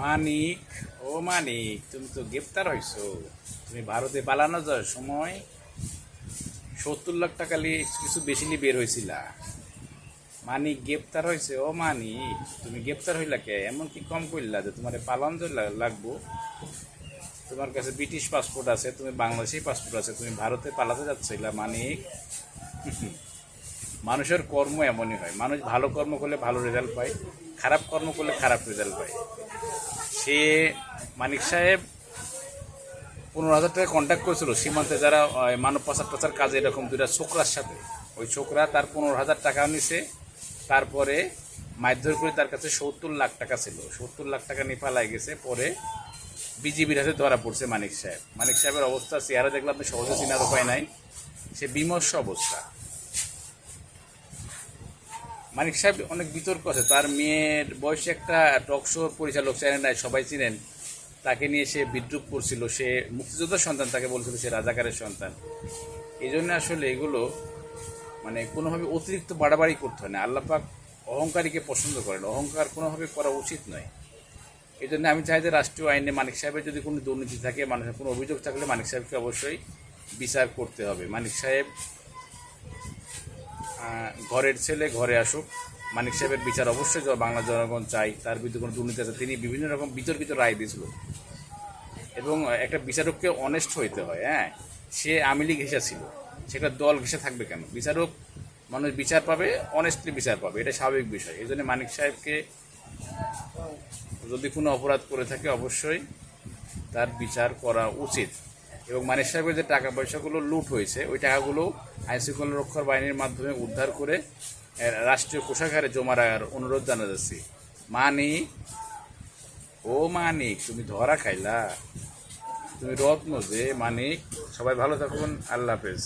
মানিক, ও মানিক, তুমি তো গ্রেপ্তার হয়েছো তুমি ভারতে পালানো যাওয়ার সময় সত্তর লাখ টাকা কিছু বেশি নিয়ে বের হয়েছিলা মানিক গ্রেপ্তার হয়েছে ও মানিক, তুমি গ্রেপ্তার হইলা কে? এমন কি কম করলা যে তোমার পালন লাগবো। তোমার কাছে ব্রিটিশ পাসপোর্ট আছে, তুমি বাংলাদেশি পাসপোর্ট আছে, তুমি ভারতে পালাতে যাচ্ছিলা, মানিক। মানুষের কর্ম এমনই হয়। মানুষ ভালো কর্ম করলে ভালো রেজাল্ট পায়, খারাপ কর্ম করলে খারাপ রেজাল্ট পায়। সে মানিক সাহেব পনেরো হাজার টাকা কন্ট্যাক্ট করেছিল, সীমান্তে যারা মানব পাচার টাচার কাজে এরকম দুটা ছোকরার সাথে। ওই ছোকরা তার পনেরো হাজার টাকা নিছে, তারপরে মারধর করে তার কাছে সত্তর লাখ টাকা ছিল। সত্তর লাখ টাকা নিয়ে গেছে, পরে বিজিবির হাতে ধরা পড়ছে মানিক সাহেব। মানিক সাহেবের অবস্থা, চেহারা দেখলে আপনি সহজে চিনার উপায় নাই। সে বিমর্ষ অবস্থা। মানিক সাহেব অনেক বিতর্ক আছে। তার মেয়ের বয়সে একটা টক শোর পরিচালক চ্যানেল সবাই চিনেন। তাকে নিয়ে সে বিদ্রুপ করছিল। সে মুক্তিযোদ্ধার সন্তান, তাকে বলছিল সে রাজাকারের সন্তান। এই জন্য আসলে এগুলো মানে কোনোভাবে অতিরিক্ত বাড়াবাড়ি করতে হয় না। আল্লাপাক অহংকারীকে পছন্দ করেন। অহংকার কোনোভাবে করা উচিত নয়। এই জন্য আমি চাই যে রাষ্ট্রীয় আইনে মানিক সাহেবের যদি কোনো দুর্নীতি থাকে, মানুষের কোনো অভিযোগ থাকলে মানিক সাহেবকে অবশ্যই বিচার করতে হবে। মানিক সাহেব ঘরের ছেলে ঘরে আসুক, মানিক সাহেবের বিচার অবশ্যই বাংলা জনগণ চাই, তার বিরুদ্ধে কোনো দুর্নীতি আছে। তিনি বিভিন্ন রকম বিতর্কিত রায় দিয়েছিল। এবং একটা বিচারককে অনেস্ট হইতে হয় হ্যাঁ? সে আওয়ামী লীগ ঘেঁষা ছিল। সেটা দল ঘেঁষে থাকবে কেন? বিচারক মানুষ বিচার পাবে অনেস্টলি বিচার পাবে। এটা স্বাভাবিক বিষয়। এই জন্য মানিক সাহেবকে যদি কোনো অপরাধ করে থাকে, অবশ্যই তার বিচার করা উচিত। এবং মানিক সাহেবের যে টাকা পয়সাগুলো লুট হয়েছে, ওই টাকাগুলো আইনশৃঙ্খলা রক্ষার বাহিনীর মাধ্যমে উদ্ধার করে রাষ্ট্রীয় কোষাগারে জমা রাখার অনুরোধ জানা যাচ্ছে মানিক ও মানিক তুমি ধরা খাইলা। তুমি রত্ন যে, মানিক, সবাই ভালো থাকুন, আল্লাহ হাফেজ।